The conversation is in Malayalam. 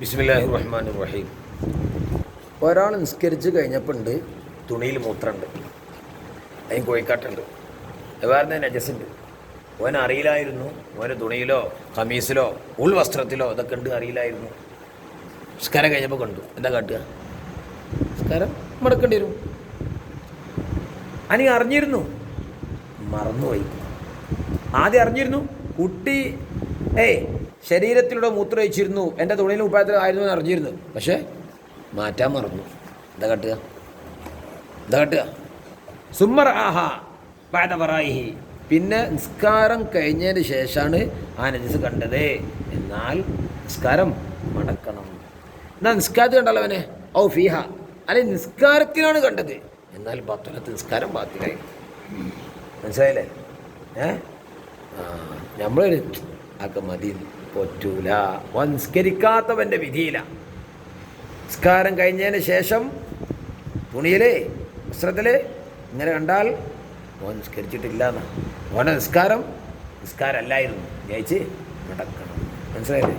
ബിസ്മില്ലാഹി റഹീം ഒരാൾ നിസ്കരിച്ച് കഴിഞ്ഞപ്പോൾ ഉണ്ട് തുണിയിൽ മൂത്രമുണ്ട് അതിന് കോഴിക്കാട്ടുണ്ട്. വേറെ നജസുണ്ട് ഓൻ അറിയില്ലായിരുന്നു ഓന്റെ തുണിയിലോ കമീസിലോ ഉൾവസ്ത്രത്തിലോ ഇതൊക്കെ ഉണ്ട് അറിയില്ലായിരുന്നു. നിസ്കാരം കഴിഞ്ഞപ്പോൾ കണ്ടു. എന്താ കാട്ടുക? നിസ്കാരം മടക്കേണ്ടി വരും. അനി അറിഞ്ഞിരുന്നു. മറന്നുപോയി. ആദ്യം അറിഞ്ഞിരുന്നു കുട്ടി ഏയ് ശരീരത്തിലൂടെ മൂത്രമൊഴിച്ചിരുന്നു. എന്റെ തുണിയിൽ ഉപ്പായത്തിലായിരുന്നു എന്ന് അറിഞ്ഞിരുന്നു. പക്ഷേ മാറ്റാൻ മറന്നു. എന്താ കാട്ടുക? എന്താ കാട്ടുക? സുമ്മർ ആഹ പാതപറായി പിന്നെ നിസ്കാരം കഴിഞ്ഞതിന് ശേഷമാണ് ആ നജസ് കണ്ടത്. എന്നാൽ നിസ്കാരം മടക്കണം. എന്നാൽ നിസ്കാരത്തിൽ കണ്ടല്ലോ അവനെ? ഔ ഫീഹ. അല്ലെ നിസ്കാരത്തിലാണ് കണ്ടത്. എന്നാൽ പത്തൊലത്ത് നിസ്കാരം ബാക്കിയായി. മനസ്സിലായില്ലേ? ഏ? ആ നമ്മളൊരു ആക്കെ മതി പറ്റൂല വംസ്കരിക്കാത്തവന്റെ വിധിയില. നിസ്കാരം കഴിഞ്ഞതിന് ശേഷം തുണിയിലേ വസ്ത്രത്തിൽ ഇങ്ങനെ കണ്ടാൽ ഓൻ നിസ്കരിച്ചിട്ടില്ല എന്ന് ഓന്റെ നിസ്കാരം നിസ്കാരമല്ലായിരുന്നു ജയിച്ച് നടക്കണം. മനസ്സിലായില്ലേ?